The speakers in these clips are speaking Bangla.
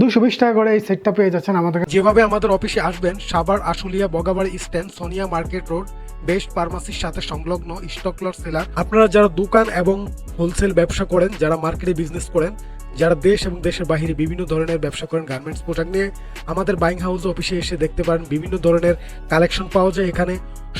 দুশো বিশ টাকা করে এই সেটটা পেয়ে যাচ্ছেন আমাদের যেভাবে আমাদের অফিসে আসবেন, Savar, Ashulia, Bogabari stand Sonia market road, best ফার্মাসির সাথে সংলগ্ন স্টকলর সেলার। আপনারা যারা দোকান এবং হোলসেল ব্যবসা করেন, যারা মার্কেটে বিজনেস করেন, যারা দেশ এবং দেশের বাইরে বিভিন্ন ধরনের ব্যবসা করেন গার্মেন্টস পোশাক নিয়ে আমাদের বাইং হাউস অফিসে এসে দেখতে পারেন, বিভিন্ন ধরনের কালেকশন পাওয়া যায় এখানে।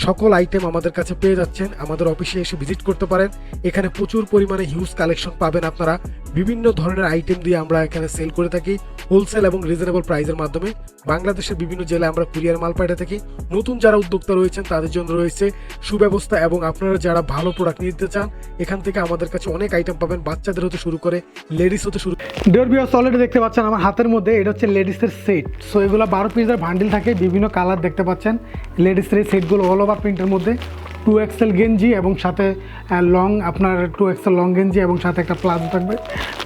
সকল আইটেম আমাদের কাছে পেয়ে যাচ্ছেন, আমাদের অফিসে এসে ভিজিট করতে পারেন। এখানে প্রচুর পরিমাণে হিউজ কালেকশন পাবেন আপনারা। বিভিন্ন ধরনের আইটেম দিয়ে আমরা এখানে সেল করে থাকি। হোলসেল এবং রিজনেবল প্রাইসের মাধ্যমে বাংলাদেশের বিভিন্ন জেলায় আমরা কুরিয়ার মাল পাঠিয়ে থাকি। নতুন যারা উদ্যোক্তা রয়েছেন, তাদের জন্য রয়েছে সুব্যবস্থা এবং আপনারা যারা ভালো প্রোডাক্ট নিতে চান, এখান থেকে আমাদের কাছে অনেক আইটেম পাবেন। বাচ্চাদের হতে শুরু করে লেডিস হতে শুরু ডিওর বিয়াস অলরেডি দেখতে পাচ্ছেন আমার হাতের মধ্যে, এটা হচ্ছে লেডিসের সেট সো এগুলো বারো পিসের ভান্ডিল থাকে, বিভিন্ন কালার দেখতে পাচ্ছেন। লেডিসের এই সেটগুলো অল ওভার প্রিন্টের মধ্যে। টু এক্সেল গেঞ্জি এবং সাথে লং আপনার টু এক্সেল লং গেঞ্জি এবং সাথে একটা প্লাজো থাকবে।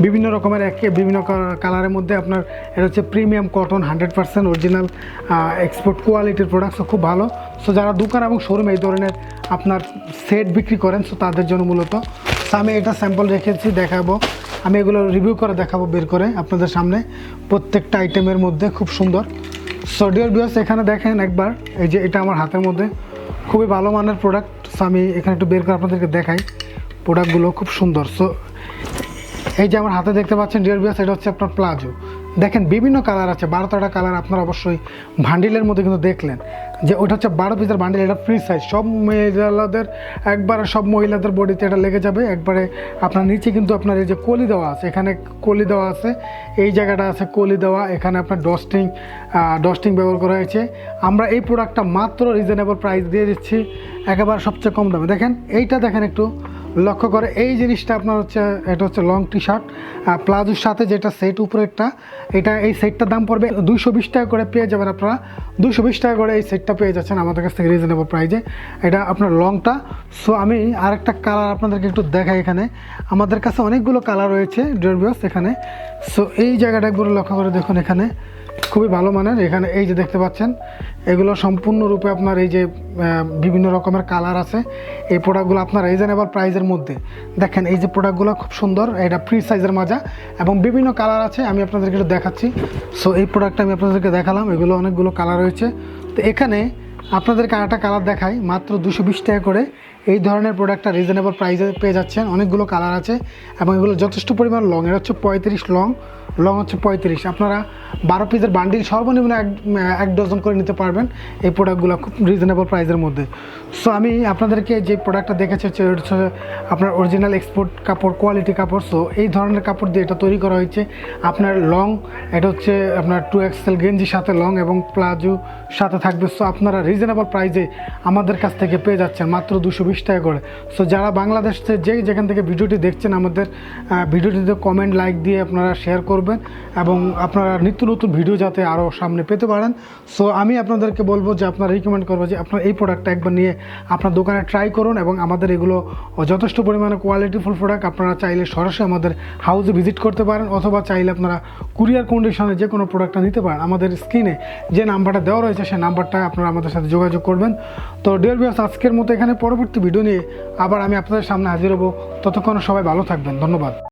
বিভিন্ন রকমের একে, বিভিন্ন কালারের মধ্যে আপনার এটা হচ্ছে premium cotton hundred percent original export কোয়ালিটির প্রোডাক্টস খুব ভালো। সো যারা দোকান এবং শোরুম এই ধরনের আপনার সেট বিক্রি করেন সো তাদের জন্য মূলত আমি এটা স্যাম্পল রেখেছি, দেখাবো। আমি এগুলো রিভিউ করে দেখাবো বের করে আপনাদের সামনে। প্রত্যেকটা আইটেমের মধ্যে খুব সুন্দর। সডিওর বিয়াস এখানে দেখেন একবার, এই যে এটা আমার হাতের মধ্যে। খুবই ভালো মানের প্রোডাক্ট আমি এখানে একটু বের করে আপনাদেরকে দেখাই প্রোডাক্টগুলো খুব সুন্দর। সো এই যে আমার হাতে দেখতে পাচ্ছেন ডিয়ার বিয়াস এটা হচ্ছে আপনার প্লাজো দেখেন বিভিন্ন কালার আছে বারো তেরোটা কালার আপনারা অবশ্যই ভান্ডিলের মধ্যে কিন্তু দেখলেন। যে ওটা হচ্ছে বারো পিসের বান্ডিল এটা ফ্রি সাইজ সব মহিলাদের একবারে সব মহিলাদের বডিতে এটা লেগে যাবে। একবারে আপনার নিচে কিন্তু আপনার এই যে কলি দেওয়া আছে, এখানে কলি দেওয়া আছে, এই জায়গাটা আছে কলি দেওয়া, এখানে আপনার ডস্টিং ডস্টিং ব্যবহার করা হয়েছে। আমরা এই প্রোডাক্টটা মাত্র রিজনেবল প্রাইস দিয়ে দিচ্ছি, একেবারে সবচেয়ে কম দামে। দেখেন, এইটা দেখেন একটু লক্ষ্য করে, এই জিনিসটা আপনার হচ্ছে, এটা হচ্ছে লং টি শার্ট প্লাজোর সাথে যেটা সেট উপরেরটা, এটা এই সেটটার দাম পড়বে দুইশো বিশ টাকা করে পেয়ে যাবেন আপনারা। দুশো বিশ টাকা করে এই সেটটা পেয়ে যাচ্ছেন আমাদের কাছ থেকে রিজনেবল প্রাইজে এটা আপনার লংটা সো আমি আরেকটা কালার আপনাদেরকে একটু দেখাই এখানে। আমাদের কাছে অনেকগুলো কালার রয়েছে ডেরবিয়াস এখানে। সো এই জায়গাটা একবার লক্ষ্য করে দেখুন এখানে। খুবই ভালো মানের। এখানে এই যে দেখতে পাচ্ছেন, এগুলো সম্পূর্ণরূপে আপনার এই যে বিভিন্ন রকমের কালার আছে। এই প্রোডাক্টগুলো আপনার রিজনেবল প্রাইসের মধ্যে, দেখেন এই যে প্রোডাক্টগুলো খুব সুন্দর, এটা ফ্রি সাইজের মাজা এবং বিভিন্ন কালার আছে, আমি আপনাদেরকে একটু দেখাচ্ছি। সো এই প্রোডাক্টটা আমি আপনাদেরকে দেখালাম, এগুলো অনেকগুলো কালার রয়েছে। তো এখানে আপনাদেরকে আরেকটা কালার দেখাই, মাত্র দুশো বিশ টাকা করে। এই ধরনের প্রোডাক্টটা রিজনেবল প্রাইসে পেয়ে যাচ্ছেন। অনেকগুলো কালার আছে এবং এগুলো যথেষ্ট পরিমাণ লং এটা হচ্ছে পঁয়ত্রিশ লং লং হচ্ছে পঁয়ত্রিশ। আপনারা বারো পিসের বান্ডিল সর্বনিম্ন এক এক ডজন করে নিতে পারবেন এই প্রোডাক্টগুলো খুব রিজনেবল প্রাইসের মধ্যে। সো আমি আপনাদেরকে যে প্রোডাক্টটা দেখেছি হচ্ছে আপনার অরিজিনাল এক্সপোর্ট কাপড় কোয়ালিটি কাপড়। সো এই ধরনের কাপড় দিয়ে এটা তৈরি করা হয়েছে। আপনার লং এটা হচ্ছে আপনার টু এক্সেল গেঞ্জির সাথে লং এবং প্লাজো সাথে থাকবে। সো আপনারা রিজনেবল প্রাইসে আমাদের কাছ থেকে পেয়ে যাচ্ছেন মাত্র দুশো বিশ টাকা করে। সো যারা বাংলাদেশ যে যেখান থেকে ভিডিওটি দেখছেন আমাদের ভিডিওটিতে কমেন্ট লাইক দিয়ে আপনারা শেয়ার করবেন এবং আপনারা নিত্য নতুন ভিডিও যাতে আরও সামনে পেতে পারেন। সো আমি আপনাদেরকে বলব যে আপনারা রিকমেন্ড করব যে আপনার এই প্রোডাক্টটা একবার নিয়ে আপনার দোকানে ট্রাই করুন এবং আমাদের এগুলো যথেষ্ট পরিমাণে কোয়ালিটিফুল প্রোডাক্ট আপনারা চাইলে সরাসরি আমাদের হাউসে ভিজিট করতে পারেন অথবা চাইলে আপনারা কুরিয়ার কন্ডিশনে যে কোনো প্রোডাক্টটা নিতে পারেন। আমাদের স্ক্রিনে যে নাম্বারটা দেওয়া রয়েছে, সেই নাম্বারটা আপনারা আমাদের সাথে যোগাযোগ করবেন। তো ডিয়ার বিয়াস আজকের মতো এখানে পরবর্তী ভিডিও নিয়ে আবার আমি আপনাদের সামনে হাজির হব। ততক্ষণ সবাই ভালো থাকবেন। ধন্যবাদ।